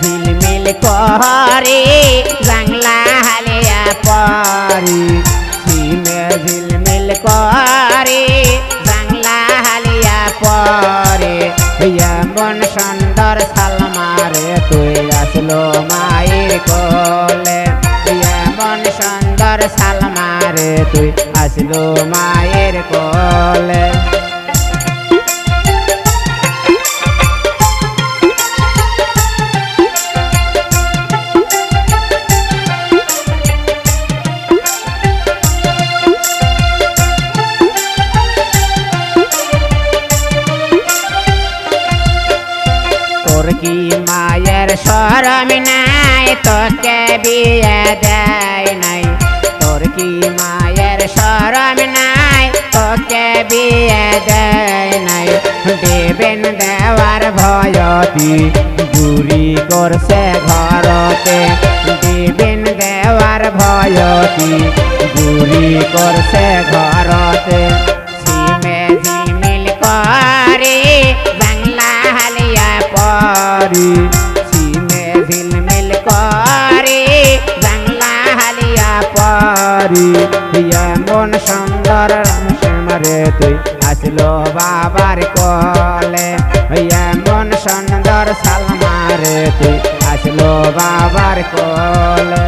ঝিলমিল করে জাংলা হালিয়া পরি। সিমে ঝিলমিল করে জাংলা হালিয়া পরে। এমন সুন্দর সালমারে তুই আসলো মায়ের কোলে। এমন সুন্দর সালমারে তুই আসলো মায়ের কোলে। কি মায়ের সরম নাই, তোকে বিয়ে দেয় নাই। তোর কি মায়ের সরম নাই, তোকে বিয়ে দেয় নাই। দেবেন দেওয়ার ভয়তি বুড়ি করছে ঘরতে। দেবেন দেওয়ার ভয়তি বুড়ি করছে ঘরতে। পরি সিমে ঝিলমিল করে, বাংলা হালিয়া পরি। এমন সুন্দর মারে তুই আসলো বাবার কলে। মন সুন্দর, সালমারে তুই আসলো বাবার কলে।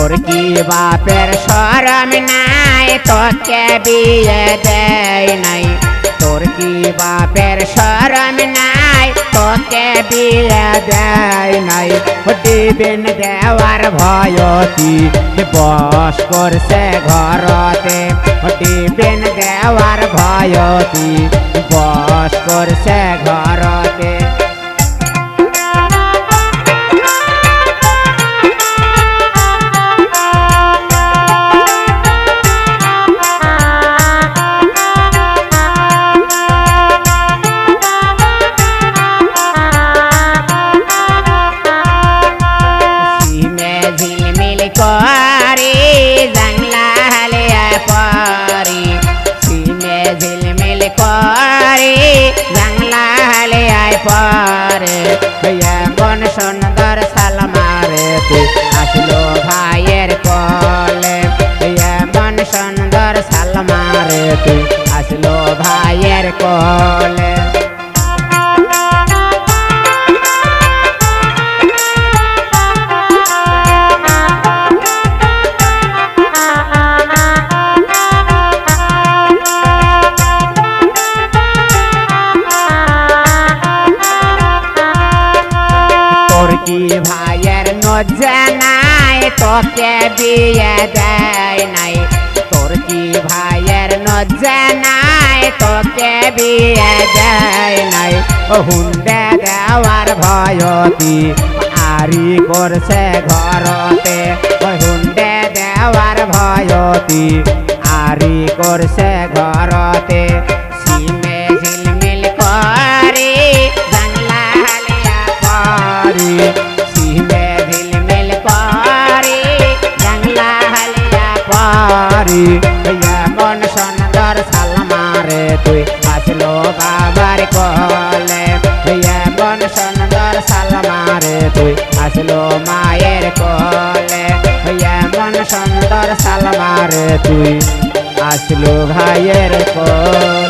তোর কি বাপের সরম নাই? তোকে বিয়ে দেয় নাই। তোর কি বাপের সরম নাই? তোকে বিয়ে দেয় নাই। দিবেন দেওয়ার ভয়তি বস করছে ঘরতে। দিবেন দেওয়ার ভয়তি বস করছে ঘরতে। সালমারে তুই আসলো ভাইয়ের কলে। কি ভাইয়ের নজানাই তোকে বিয়ে দেয় নাই। কি ভাইয়ের নজানায় তোকে বিয়ে দেয় নাই। ও হুন্ডে দেওয়ার ভয়তি আরি করছে ঘরতে। হুন্ডে দেওয়ার ভয়তি আরি করছে ঘরতে। বাবার কলে এমন সুন্দর সালমারে তুই আসলো মায়ের কলে এমন সুন্দর সালমারে তুই আসলো ভাইয়ের কলে।